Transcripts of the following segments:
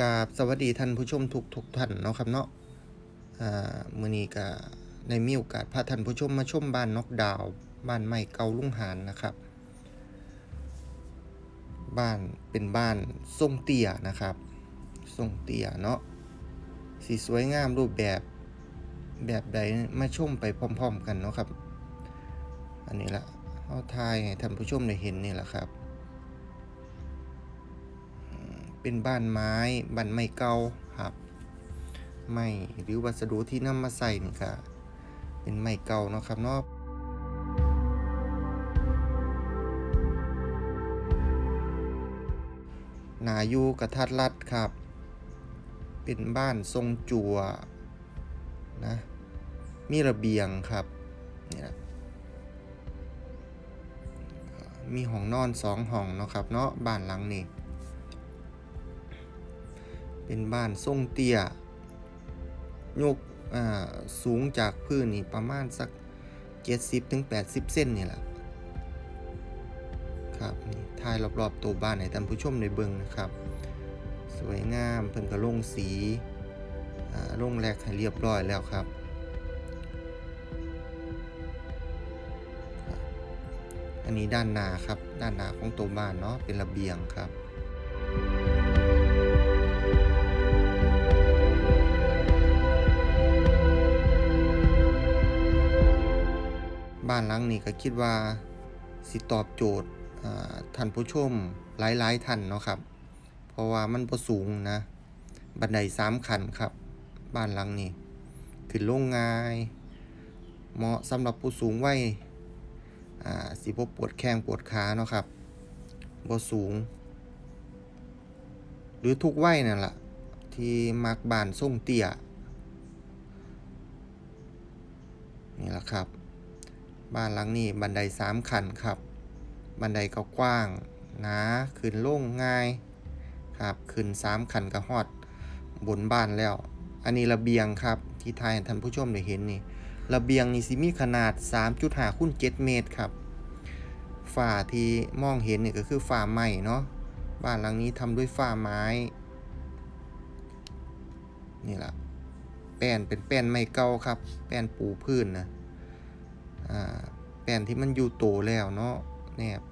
กาบสวัสดีท่านผู้ชมทุกทุกท่านเนาะครับเนาะอ่ามื้อนี้ก็ได้มีโอกาสพาท่านผู้ชมมาชมบ้านนอกดาว บ้านใหม่เกาลุงหานนะครับ บ้านเป็นบ้านทรงเตี้ยนะครับทรงเตี้ยเนาะสีสวยงามรูปแบบแบบใดมาชมไปพร้อม ๆ กันเนาะครับ อันนี้ละเอาทายให้ท่านผู้ชมได้เห็นนี่แหละครับ เป็นบ้านไม้บ้านไม้เก่าครับไม้หรือวัสดุที่นำมาใส่นี่ก็เป็นไม้เก่าเนาะครับเนาะนาอยู่กระทัดรัดครับ เป็นบ้านทรงจั่วนะ มีระเบียงครับเนี่ยมีห้องนอนสองห้องเนาะครับเนาะบ้านหลังนี้ เป็นบ้านทรงเตี้ยยกสูงจากพื้นนี่ประมาณสัก 70-80ถึง80เส้นนี่แหละครับนี่ถ่ายรอบๆตัวบ้านให้ท่านผู้ชมได้เบิ่งนะครับ สวยงามเพิ่นก็ลงสีอ่าลงแลกให้เรียบร้อยแล้วครับอันนี้ด้านหน้าครับ ด้านหน้าของตัวบ้านเนาะเป็นระเบียงครับ บ้านหลังนี้ก็คิดว่าสิตอบโจทย์ท่านผู้ชมหลายๆท่านเนาะครับ เพราะว่ามันบ่สูงนะ บันไดสามขันครับ บ้านหลังนี้ขึ้นลงง่าย เหมาะสำหรับผู้สูงวัยอ่าสิบ่ปวดแข้งปวดขาเนาะครับบ่สูง หรือทุกวัยนั่นล่ะที่มักบ้านทรงเตี้ยนี่แหละครับ บ้านหลังนี้บันไดสามขันครับ บันไดก็กว้างหนาขึ้นโล่งง่ายครับขึ้นสามขันก็ฮอดบนบ้านแล้ว อันนี้ระเบียงครับที่ทายท่านผู้ชมได้เห็นนี่ระเบียงนี่สิมีขนาด 3.5คูณ7เมตรครับฝ้าที่มองเห็นนี่ก็คือฝ้าไม้เนาะบ้านหลังนี้ทำด้วยฝ้าไม้นี่แหละแป้นเป็นแป้นไม้เก่าครับ แป้นปูพื้นนะ แป้นที่มันอยู่โตแล้วเนาะแนบ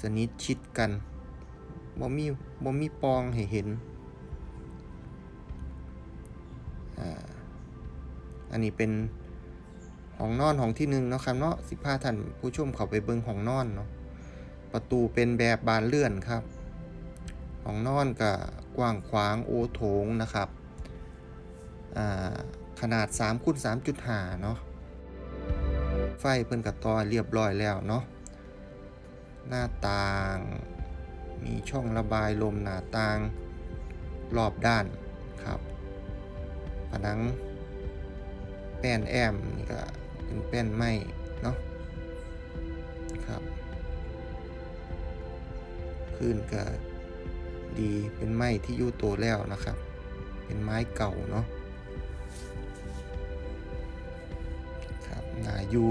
สนิทชิดกันบ่มีบ่มีปองให้เห็น อันนี้เป็นห้องนอนห้องที่หนึ่งเนาะครับเนาะสิพาท่านผู้ชมเข้าไปเบิ่งห้องนอนเนาะประตูเป็นแบบบานเลื่อนครับห้องนอนก็กว้างขวางโอโถงนะครับอ่าขนาด3คูณ3.5เนาะ ไฟเพิ่นกับต่อเรียบร้อยแล้วเนาะหน้าต่าง มีช่องระบายลมหน้าต่างรอบด้านครับผนัง แป้นแอมนี่ก็เป็นแป้นไม้เนาะครับพื้นก็ดีเป็นไม้ที่อยู่โตแล้วนะครับ เป็นไม้เก่าเนาะ หนาอยู่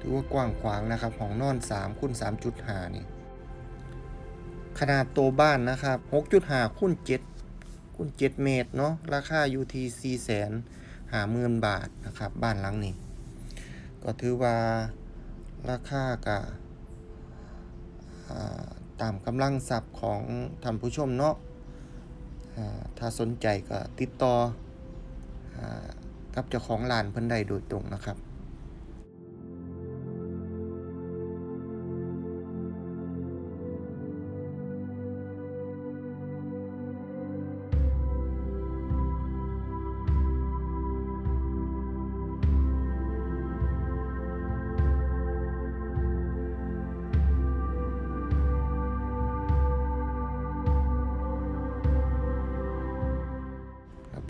ถือว่ากว้างขวางนะครับห้องนอน3คูณ3.5 นี่ ขนาดโตวบ้านนะครับ 6.5คูณ7คูณ7เมตรเนาะราคาอยู่ที่4แสนหาหมื่นบาทนะครับ บ้านหลังนี้ ก็ถือว่าราคากะตามกำลังทรัพย์ของท่านผู้ชมเนาะถ้าสนใจก็ติดต่อับเจ้าของร้านเพิ่นได้โดยตรงนะครับ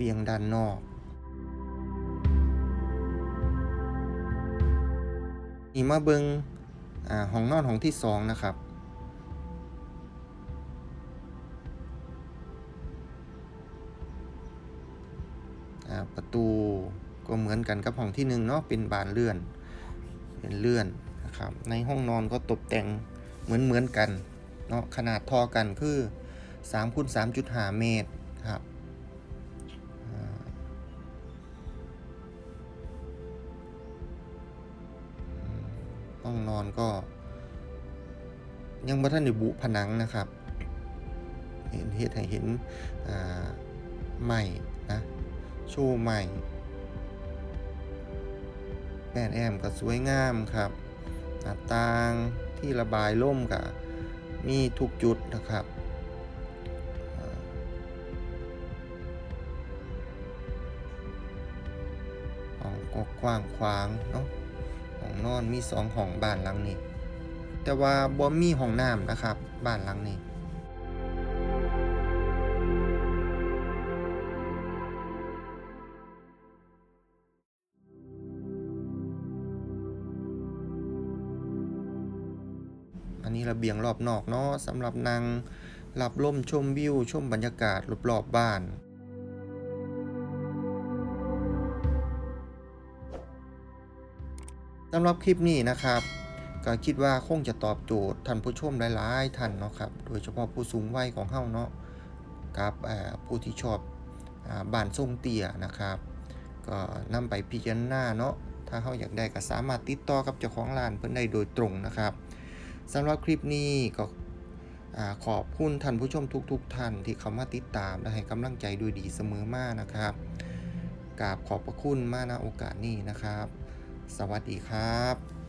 เบียงด้านนอก นี่มาเบิงอ่าห้องนอนห้องที่สองนะครับ ประตูก็เหมือนกันกับห้องที่หนึ่งเนาะเป็นบานเลื่อน เป็นเลื่อนนะครับ ในห้องนอนก็ตกแต่งเหมือนเหมือนกันเนาะขนาดทอกันคือ3คูณ3.5 เมตร ห้องนอนก็ ยังบ่ทันได้บุผนังนะครับ เห็นเฮ็ดให้เห็นใหม่นะโชว์ใหม่แป้นแอมก็สวยงามครับหน้าต่างที่ระบายล่มก็มีทุกจุดนะครับห้องกว้างขวางเนาะ ห้องนอนมีสองห้องบ้านหลังนี้ แต่ว่าบ่มีห้องน้ำนะครับ บ้านหลังนี้อันนี้ระเบียงรอบนอกเนาะสำหรับนางรับลมชมวิวชมบรรยากาศรอบๆบ้าน สำหรับคลิปนี้นะครับก็คิดว่าคงจะตอบโจทย์ท่านผู้ชมหลายๆท่านเนาะครับโดยเฉพาะผู้สูงวัยของเฮาเนาะกับผู้ที่ชอบอบ้านทรงเตี่ยนะครับ ก็นำไปพิจารณาเนาะถ้าเฮาอยากได้ก็สามารถติดต่อกับเจ้าของร้านเพิ่นได้โดยตรงนะครับสำหรับคลิปนี้ก็ขอบคุณท่านผู้ชมทุกๆทท่านที่เข้ามาติดตามและให้กำลังใจด้วยดีเสมอมากนะครับกราบขอบพระคุณมากนะโอกาสนี้นะครับ สวัสดีครับ